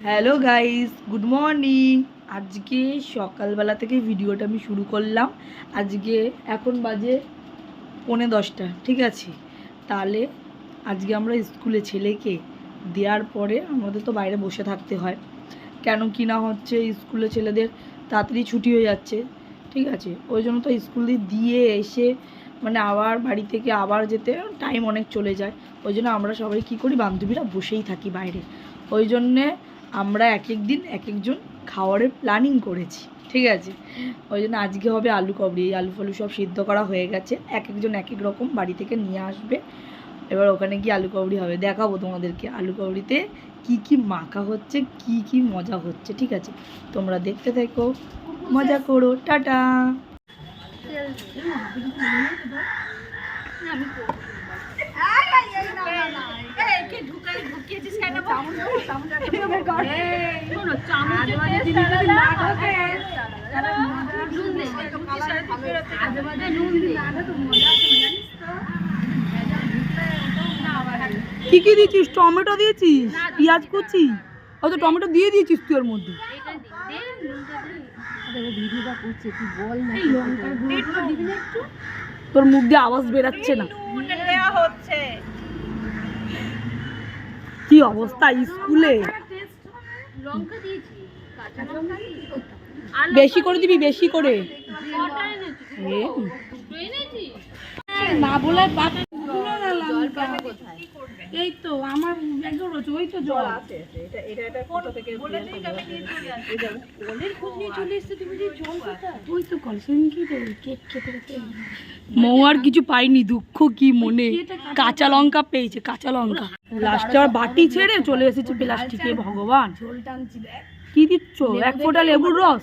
Hello guys, good morning. আজকে সকালবেলা থেকে ভিডিওটা আমি শুরু করলাম। আজকে এখন বাজে পৌনে দশটা, ঠিক আছে? তাহলে আজকে আমরা স্কুলে ছেলেকে দেওয়ার পরে আমাদের তো বাইরে বসে থাকতে হয়। কেন কি না হচ্ছে, স্কুলে ছেলেদের তাড়াতাড়ি ছুটি হয়ে যাচ্ছে, ঠিক আছে? ওই জন্য তো স্কুল দিয়ে এসে মানে আবার বাড়ি থেকে আবার যেতে টাইম অনেক চলে যায়। ওই জন্য আমরা সবাই কী করি, বান্ধবীরা বসেই থাকি বাইরে। ওই জন্যে আমরা এক এক দিন এক একজন খাওয়ারের প্ল্যানিং করেছি, ঠিক আছে? ওই জন্য আজকে হবে আলু কবরি আলু ফালু সব সিদ্ধ করা হয়ে গেছে। এক একজন এক এক রকম বাড়ি থেকে নিয়ে আসবে। এবার ওখানে গিয়ে আলু কবরি হবে। দেখাবো তোমাদেরকে আলু কবরিতে কি কি মাখা হচ্ছে, কি কি মজা হচ্ছে, ঠিক আছে? তোমরা দেখতে থেকো। মজা করো। টাটা! কি কি দিয়েছিস? টমেটো দিয়েছিস? পেঁয়াজ কুচি? ও তো টমেটো দিয়ে দিয়েছিস তুই ওর মধ্যে। তোর মুখ দিয়ে আওয়াজ বেরাচ্ছে না। কি অবস্থা স্কুলে? বেশি করে দিবি বেশি করে? না বলে এই তো আমার একজন রয়েছে ওই তো জল। আছে মৌ আর কিছু পাইনি দুঃখ কি মনে। কাঁচা লঙ্কা। পেয়েছে কাঁচা লঙ্কা। লাস্টে আর বাটি ছেড়ে চলে এসেছে প্লাস্টিকে ভগবান। কি দিচ্ছ? এক ফোঁটা লেবুর রস?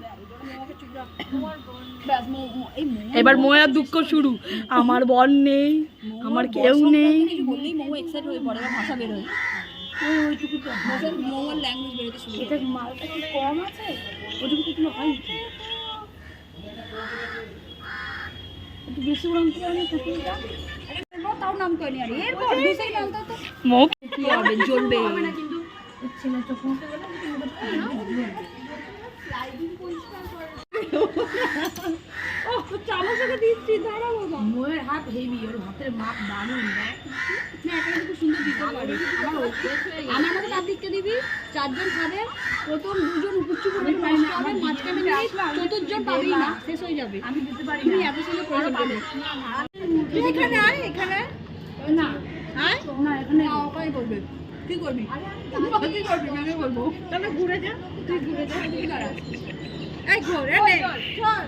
এবার ময়ার দুঃখ শুরু। আমার বর নেই আমার কেউ নেই। এটা মালটা কি কম আছে? ওটুকু তো হয় একটু বেশি উড়ান তাও নাম করেনি আর। এরপর দুসেই নামটা তো মুখ কি হবে? জ্বলবে। মোয়ের হাত হেভি ওর হাতের মাপ দারুণ দেখ না এখানে খুব সুন্দর দিতে পারি। আমার মতো তার দিকটা দিবি। চারজন খাবে। প্রথম দুজন উপুচ্ছু করবে পাঁচটা মাঝখানে চতুর্থজন পাবি না। শেষ হয়ে যাবে। আমি দিতে পারি তুমি এত সুন্দর করে পাবে। এখানে আয় এখানে। না। আয় না এখানে না করবে। কি করবি? কি করবি? আমি বলব। তাহলে ঘুরে যা। তুই ঘুরে যা। এই ঘুরে চল।